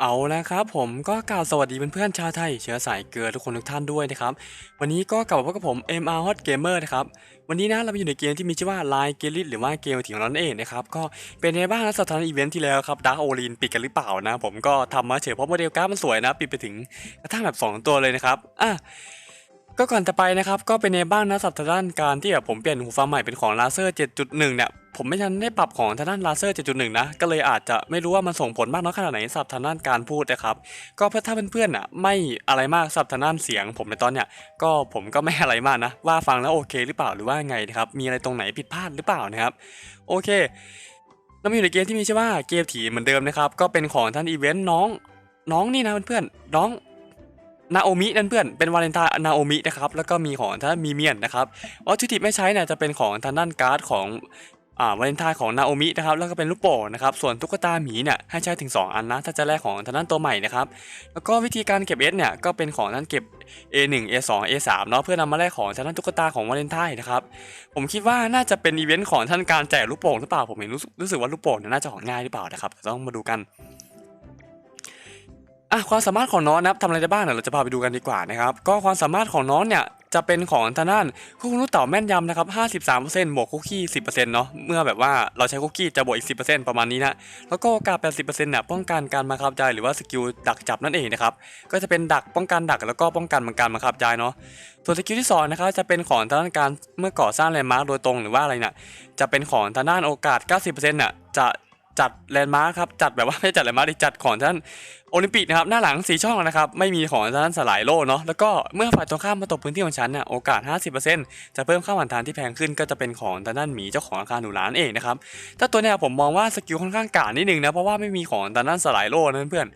เอาแล้วครับผมก็กล่าวสวัสดีเพื่อนๆชาวไทย เชื้อสายเกลือทุกคนทุกท่านด้วยนะครับ วันนี้ก็กลับมาพบกับผม MR Hot Gamer นะครับ วันนี้นะเราอยู่ในเกมที่มีชื่อว่า Line g a l i t หรือว่าเกมที่ของเรานั่นเองนะครับ ก็เป็นไงบ้างนะสถานอีเวนท์ที่แล้วครับดาร์ o โอลินปิดกันหรือเปล่านะ ผมก็ทำมาเฉยเพราะโมเดลการ์ดมันสวยนะ ปิดไปถึงกระทั่งแบบ 2 ตัวเลยนะครับอะก็ก่อนจะไปนะครับก็เป็นในบ้างนะสับทางด้านการที่แบบผมเปลี่ยนหูฟังใหม่เป็นของลาเซอร์7.1เนี่ย ผมไม่ทันได้ปรับของทางด้านลาเซอร์ 7.1 นะ ก็เลยอาจจะไม่รู้ว่ามันส่งผลมากน้อยขนาดไหนสับทางด้านการพูดนะครับ ก็เพื่อถ้าเพื่อนๆอะไม่อะไรมากสับทางด้านเสียง ผมในตอนเนี้ยก็ผมก็ไม่อะไรมากนะ ว่าฟังแล้วโอเคหรือเปล่าหรือว่าไงนะครับมีอะไรตรงไหนผิดพลาดหรือเปล่านะครับ โอเคเรามาอยู่ในเกมที่มีชื่อว่าเกมถีเหมือนเดิมนะครับก็เป็นของท่านอีเวนต์น้องน้องนี่นะเพื่อนๆน้องนาโอมินั่นเพื่อนเป็นวาเลนไทน์นาโอมินะครับแล้วก็มีของท่านมีเมียนนะครับวัตถุดิบไม่ใช้เนี่ยจะเป็นของทางด้านการ์ดของ อ่าวาเลนไทน์ของนาโอมินะครับแล้วก็เป็นลูกโป่งนะครับส่วนตุ๊กตาหมีเนี่ยให้ใช้ถึง 2 อันนะถ้าจะแลกของทางด้านตัวใหม่นะครับแล้วก็วิธีการเก็บเอสเนี่ยก็เป็นของท่านเก็บ A1 A2 A3 เนาะเพื่อนำมาแลกของทางด้านตุ๊กตาของวาเลนไทน์นะครับผมคิดว่าน่าจะเป็นอีเวนต์ของท่านการแจกลูกโป่งหรือเปล่าผมเห็นรู้สึกว่าลูกโป่งเนี่ยน่าจะของง่ายหรือเปล่านะครับต้องมาดูกันอะความสามารถของน้องนะครับทำอะไรได้บ้างเดี๋ยวเราจะพาไปดูกันดีกว่านะครับก็ความสามารถของน้องเนี่ย จะเป็นของทางด้านคุกรู้เต่าแม่นยำนะครับ 53%บวกคุกกี้ 10%เนาะเมื่อแบบว่าเราใช้คุกกี้จะบวกอีก 10%ประมาณนี้นะ แล้วก็โอกาส80%เนี่ยป้องกันการบังคับใจหรือว่าสกิลดักจับนั่นเองนะครับ ก็จะเป็นดักป้องกันดักแล้วก็ป้องกันบังการบังคับใจเนาะส่วนสกิลที่สองนะครับจะเป็นของทางด้านการเมื่อก่อสร้างแลนด์มาร์คโดยตรงหรือว่าอะไรเนี่ยจะเป็นของทางด้านโอกาส 90%เนี่ยจะ จัดแลนด์มาร์คครับจัดแบบว่าไม่จัดแลนด์มาร์คจัดของท่านโอลิมปิกนะครับหน้าหลังสีช่องนะครับไม่มีของท่านสลายโล่เนาะแล้วก็เมื่อฝ่ายตรงข้ามมาตกพื้นที่ของฉันเนี่ยโอกาส 50%จะเพิ่มค่าผ่านทางที่แพงขึ้นก็จะเป็นของทางด้านหมีเจ้าของอาคารหนูร้านเองนะครับถ้าตัวเนี้ยผมมองว่าสกิลค่อนข้างกาดนิดนึงนะเพราะว่าไม่มีของทางด้านสลายโล่นะเพื่อน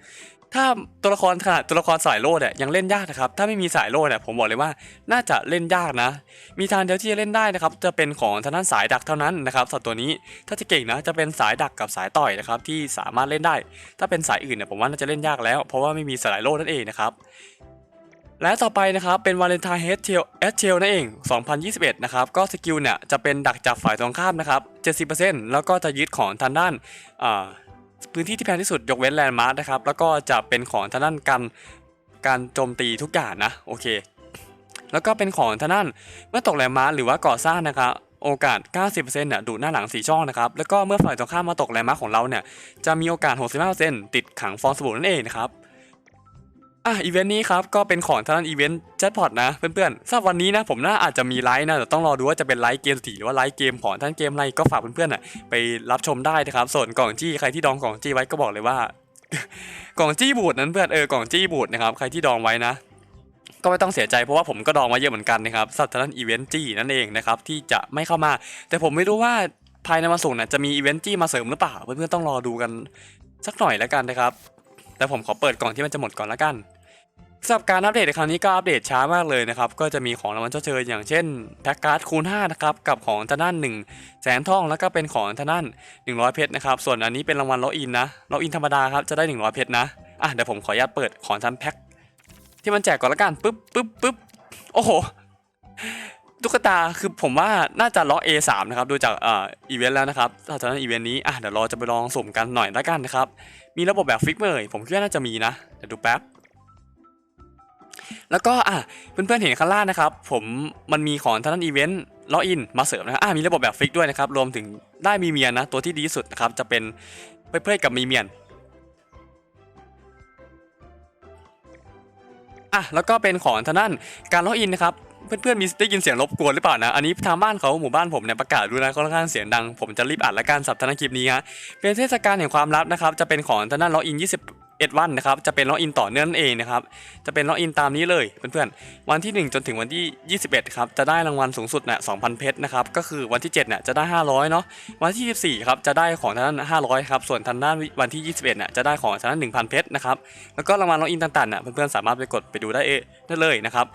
ถ้าตัวละครขนาดตัวละครสายโล่เนี่ยยังเล่นยากนะครับ ถ้าไม่มีสายโล่เนี่ยผมบอกเลยว่าน่าจะเล่นยากนะ มีทางเดียวที่จะเล่นได้นะครับ จะเป็นของทางด้านสายดักเท่านั้นนะครับสัตว์ตัวนี้ถ้าจะเก่งนะจะเป็นสายดักกับสายต่อยนะครับที่สามารถเล่นได้ ถ้าเป็นสายอื่นเนี่ยผมว่าน่าจะเล่นยากแล้ว เพราะว่าไม่มีสายโล่นั่นเองนะครับและต่อไปนะครับเป็นวาเลนไทน์เฮดเทลเอสเทลนั่นเอง 2021 นะครับ ก็สกิลเนี่ยจะเป็นดักจับฝ่ายตรงข้ามนะครับ 70%แล้วก็จะยึดของทางด้านอ่า พื้นที่ที่แพงที่สุดยกเว้นแลนด์มาร์กนะครับ แล้วก็จะเป็นของทางด้านการการโจมตีทุกอย่างนะโอเค แล้วก็เป็นของทางด้านเมื่อตกแลนด์ม้าหรือว่าก่อสร้างนะครับโอกาส 90%เนี่ยดูดหน้าหลังสีช่องนะครับ แล้วก็เมื่อฝ่ายตรงข้ามมาตกแลนด์ม้าของเราเนี่ยจะมีโอกาส 65%ติดขังฟองสบู่นั่นเองนะครับ อะอีเวนต์นี้ครับก็เป็นของทางด้านอีเวนต์แจ็คพอตนะเพื่อนๆสำหรับวันนี้นะผมน่าอาจจะมีไลฟ์นะแต่ต้องรอดูว่าจะเป็นไลฟ์เกมสีหรือว่าไลฟ์เกมของท่านเกมอะไรก็ฝากเพื่อนๆน่ะไปรับชมได้นะครับ ส่วนกล่องจี้ใครที่ดองกล่องจี้ไว้ก็บอกเลยว่า กล่องจี้บูดนั้นเพื่อนเออกล่องจี้บูดนะครับใครที่ดองไว้นะ ก็ไม่ต้องเสียใจเพราะว่าผมก็ดองมาเยอะเหมือนกันนะครับสัตว์ทางด้านอีเวนต์จี้นั่นเองนะครับที่จะไม่เข้ามา แต่ผมไม่รู้ว่าภายในวันศุกร์น่ะจะมีอีเวนต์จี้มาเสริมหรือเปล่าเพื่อนๆต้องรอดูกันสักหน่อยแล้วกันนะครับแต่ผมขอเปิดก่อนที่มันจะหมดก่อนแล้วกัน สำหรับการอัปเดตในครั้งนี้ก็อัปเดตช้ามากเลยนะครับ ก็จะมีของรางวัลเจ้าเชยอย่างเช่นแพ็กการ์ดคูณ5นะครับกับของทางด้าน1แสนทองแล้วก็เป็นของทางด้าน100 เพชรนะครับ ส่วนอันนี้เป็นรางวัลล็อกอินนะล็อกอินธรรมดาครับจะได้ 100 เพชรนะอะเดี๋ยวผมขออนุญาตเปิดของทำแพ็คที่มันแจกก่อนละกันปึ๊บปึ๊บปึ๊บโอ้โหตุ๊กตาคือผมว่าน่าจะล็อก A3 นะครับดูจากเอ่ออีเวนต์แล้วนะครับถ้าฉะนั้นอีเวนต์นี้อะเดี๋ยวเราจะไปลองสุ่มกันหน่อยละกันนะครับมีระบบแบบฟิกเมอร์ผมคิดว่าน่าจะมีนะเดี๋ยวดูแป๊บ แล้วก็อะเพื่อนๆเห็นข้างล่างนะครับ ผมมันมีของทางด้านอีเวนต์ล็อกอินมาเสริมนะครับอะมีระบบแบบฟิกด้วยนะครับ รวมถึงได้มีเมียนนะ ตัวที่ดีที่สุดนะครับ จะเป็นเพื่อนๆกับมีเมียนอะแล้วก็เป็นของทางด้านการล็อกอินนะครับเพื่อนๆมีได้ยินเสียงรบกวนหรือเปล่านะ อันนี้ทางบ้านเขาหมู่บ้านผมเนี่ยประกาศดูนะค่อนข้างเสียงดัง ผมจะรีบอัดละกันสับทาคลิปนี้ฮะเป็นเทศกาลแห่งความลับนะครับ จะเป็นของทางด้านล็อกอิน 21วันนะครับจะเป็นล็อกอินต่อเนื่องเองนะครับจะเป็นล็อกอินตามนี้เลยเพื่อนๆวันที่ 1 จนถึงวันที่ 21ครับจะได้รางวัลสูงสุดเนี่ย2,000 เพชรนะครับก็คือวันที่7เนี่ยจะได้ 500เนาะวันที่ 24ครับจะได้ของทางด้าน500ครับส่วนทางด้านวันที่ 21เนี่ยจะได้ของทางด้าน1,000 เพชรนะครับแล้วก็รางวัลล็อกอินต่างๆเนี่ยเพื่อนๆสามารถไปกดไปดูได้เอได้เลยนะครับ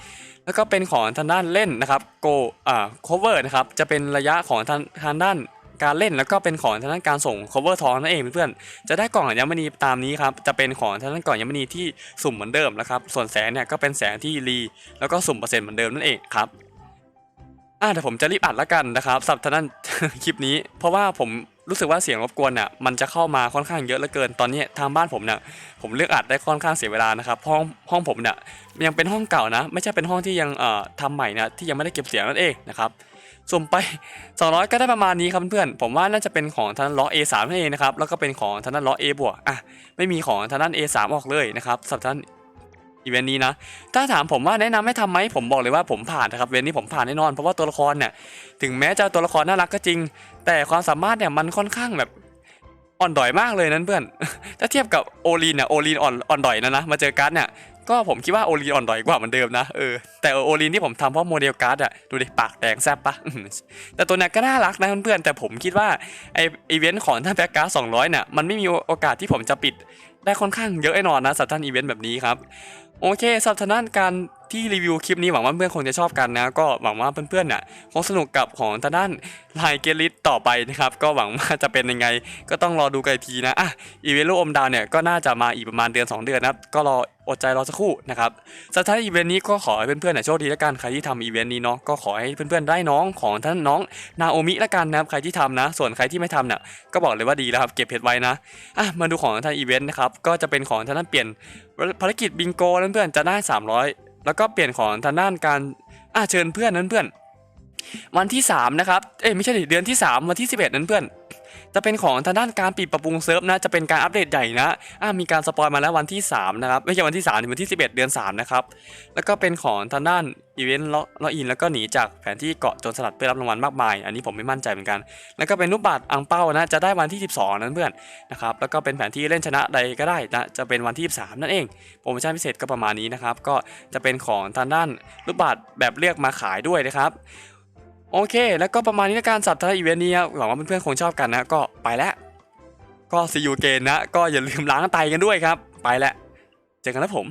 แล้วก็เป็นของทางด้านเล่นนะครับ go อ่า cover นะครับจะเป็นระยะของทางทางด้าน การเล่นแล้วก็เป็นของทางด้านการส่ง cover ทองนั่นเองเพื่อนๆจะได้กล่องอัญมณีตามนี้ครับจะเป็นของทางด้านกล่องอัญมณีที่สุ่มเหมือนเดิมนะครับส่วนแสงเนี่ยก็เป็นแสงที่รีแล้วก็สุ่มเปอร์เซ็นต์เหมือนเดิมนั่นเองครับอ่าเดี๋ยวผมจะรีบอัดละกันนะครับสับทางด้านคลิปนี้ เพราะว่าผมรู้สึกว่าเสียงรบกวนเนี่ยมันจะเข้ามาค่อนข้างเยอะเหลือเกินตอนนี้ทางบ้านผมเนี่ยผมเลือกอัดได้ค่อนข้างเสียเวลานะครับห้องห้องผมเนี่ยยังเป็นห้องเก่านะ ไม่ใช่เป็นห้องที่ยังเอ่อทำใหม่นะที่ยังไม่ได้เก็บเสียงนั่นเองนะครับ สุ่มไป 200 ก็ได้ประมาณนี้ครับเพื่อนผมว่าน่าจะเป็นของทางด้านล้อ A3 นั่นเองนะครับแล้วก็เป็นของทางด้านล้อ A บวกอะไม่มีของทางด้าน A3 ออกเลยนะครับสำหรับท่านอีเวนต์นี้นะ ถ้าถามผมว่าแนะนำให้ทำไหมผมบอกเลยว่าผมผ่านนะครับเวนต์นี้ผมผ่านแน่นอน เพราะว่าตัวละครเนี่ยถึงแม้จะตัวละครน่ารักก็จริง แต่ความสามารถเนี่ยมันค่อนข้างแบบอ่อนดอยมากเลยนั้นเพื่อน ถ้าเทียบกับโอลีนเนี่ยโอลีนอ่อนอ่อนดอยนะนะมาเจอการ์ดเนี่ย ก็ผมคิดว่าโอลีนอ่อนดอยกว่าเหมือนเดิมนะเออแต่โอลีนที่ผมทำเพราะโมเดลการ์ดอะดูดิปากแดงแซบปะแต่ตัวเนี้ยก็น่ารักนะเพื่อนๆแต่ผมคิดว่าไออีเวนต์ของท่านแบ็กการ์ดสองร้อยเนี่ยมันไม่มีโอกาสที่ผมจะปิดได้ค่อนข้างเยอะแน่นอนนะสำหรับท่านอีเวนต์แบบนี้ครับโอเคสำหรับท่านการ ที่รีวิวคลิปนี้หวังว่าเพื่อนคงจะชอบกันนะ ก็หวังว่าเพื่อนๆเนี่ยคงสนุกกับของทางด้านไลเกลิสต่อไปนะครับ ก็หวังว่าจะเป็นยังไง ก็ต้องรอดูกันทีนะอะอีเวนต์ลูกอมดาวเนี่ยก็น่าจะมาอีกประมาณเดือน 2 เดือนนะครับก็รออดใจรอสักครู่นะครับสถานอีเวนต์นี้ก็ขอให้เพื่อนๆเนี่ยโชคดีแล้วกันใครที่ทำอีเวนต์นี้เนาะก็ขอให้เพื่อนๆได้น้องของท่านน้องนาโอมิแล้วกันนะครับใครที่ทำนะ ส่วนใครที่ไม่ทำเนี่ยก็บอกเลยว่าดีแล้วครับเก็บเพชรไว้นะอะมาดูของท่านอีเวนต์นะครับก็จะเป็นของท่านเปลี่ยนภารกิจบิงโกเพื่อนจะได้ 300 แล้วก็เปลี่ยนของทางด้านการอะเชิญเพื่อนนั้นเพื่อน วันที่3นะครับเอ้ยไม่ใช่เดือนที่ 3 วันที่ 11 นั้นเพื่อน จะเป็นของทางด้านการปิดปรับปรุงเซิร์ฟนะจะเป็นการอัปเดตใหญ่นะอ่ามีการสปอยมาแล้ววันที่3นะครับไม่ใช่วันที่3ถึงวันที่ 11 เดือน 3 นะครับ แล้วก็เป็นของทางด้านอีเวนต์ล็อกอินแล้วก็หนีจากแผนที่เกาะโจรสลัดเพื่อรับรางวัลมากมาย อันนี้ผมไม่มั่นใจเหมือนกัน แล้วก็เป็นรูปบัตรอังเป้านะจะได้วันที่ 12 นั้นเพื่อนนะครับแล้วก็เป็นแผนที่เล่นชนะใดก็ได้นะจะเป็นวันที่ 23 นั่นเองโปรโมชั่นพิเศษก็ประมาณนี้นะครับก็จะเป็นของทางด้านรูปบัตรแบบเรียกมาขายด้วยนะครับ โอเค แล้วก็ประมาณนี้ในการสับทะเลอีเวนต์นี้ครับหวังว่าเพื่อนๆคงชอบกันนะก็ไปแล้ว ก็ซีอูเกนนะ ก็อย่าลืมล้างไตกันด้วยครับ ไปแล้ว เจอกันนะผม